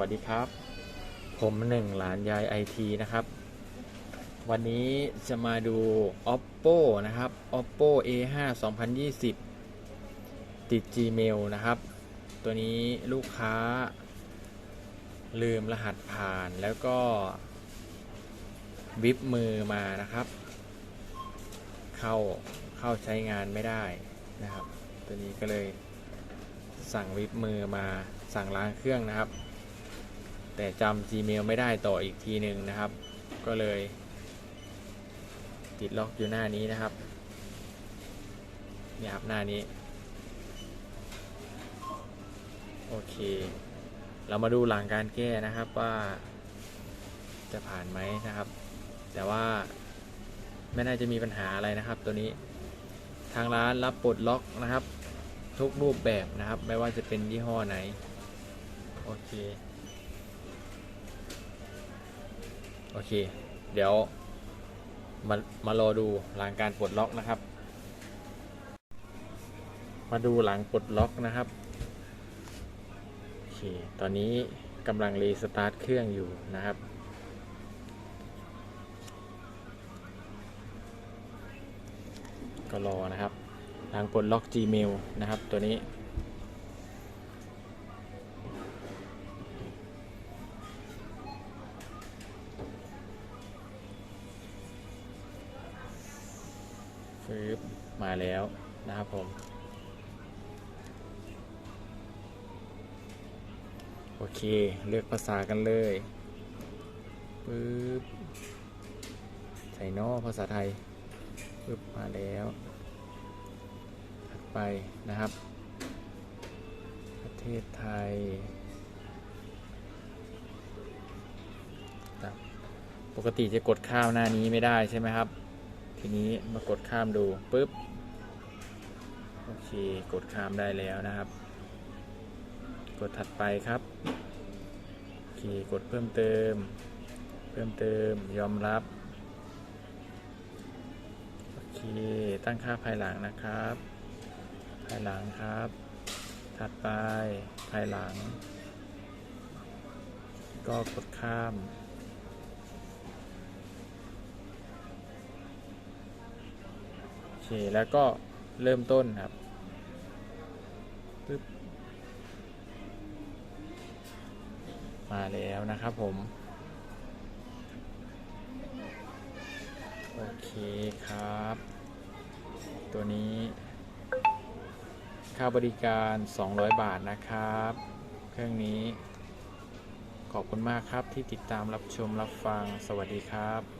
วัสดีครับ ผมหนึ่งหลานยายไอทีนะครับ วันนี้จะมาดู oppo นะครับ oppo a5 2020 ติด gmail นะครับ ตัวนี้ลูกค้า ลืมรหัสผ่านแล้วก็วิบมือมานะครับ เข้าเข้าใช้งานไม่ได้นะครับ ตัวนี้ก็เลยสั่งวิบมือมาสั่งล้างเครื่องนะครับ แต่จำ Gmail ไม่ได้ต่ออีกทีหนึ่งนะครับ ก็เลย ติดล็อกอยู่หน้านี้นะครับนี่ครับหน้านี้ โอเค เรามาดูหลังการแก้นะครับว่าจะผ่านไหมนะครับ แต่ว่าไม่น่าจะมีปัญหาอะไรนะครับ ตัวนี้ทางร้านรับปลดล็อกนะครับ ทุกรูปแบบนะครับ ไม่ว่าจะเป็นยี่ห้อไหน โอเค โอเค เดี๋ยวมามารอดูหลังการปลดล็อกนะครับ มาดูหลังปลดล็อกนะครับโอเคตอนนี้กำลังรีสตาร์ทเครื่องอยู่นะครับก็รอนะครับหลังปลดล็อก Gmail นะครับตัวนี้ืบมาแล้วนะครับผม โอเค เลือกภาษากันเลยปึ๊บใส่นอภาษาไทยปึ๊บมาแล้วถัดไปนะครับ ประเทศไทยปกติจะกดข้าวหน้านี้ไม่ได้ใช่ไหมครับ ทีนี้มากดข้ามดูปุ๊บโอเคกดข้ามได้แล้วนะครับ กดถัดไปครับโอเคกดเพิ่มเติม เพิ่มเติมยอมรับโอเคตั้งค่าภายหลังนะครับ ภายหลังครับ ถัดไปภายหลัง ก็กดข้าม โอ เคแล้วก็เริ่มต้นครับปึ๊บมาแล้วนะครับผม โอเคครับ ตัวนี้ ค่าบริการ 200 บาทนะครับ เครื่องนี้ ขอบคุณมากครับที่ติดตามรับชมรับฟังสวัสดีครับ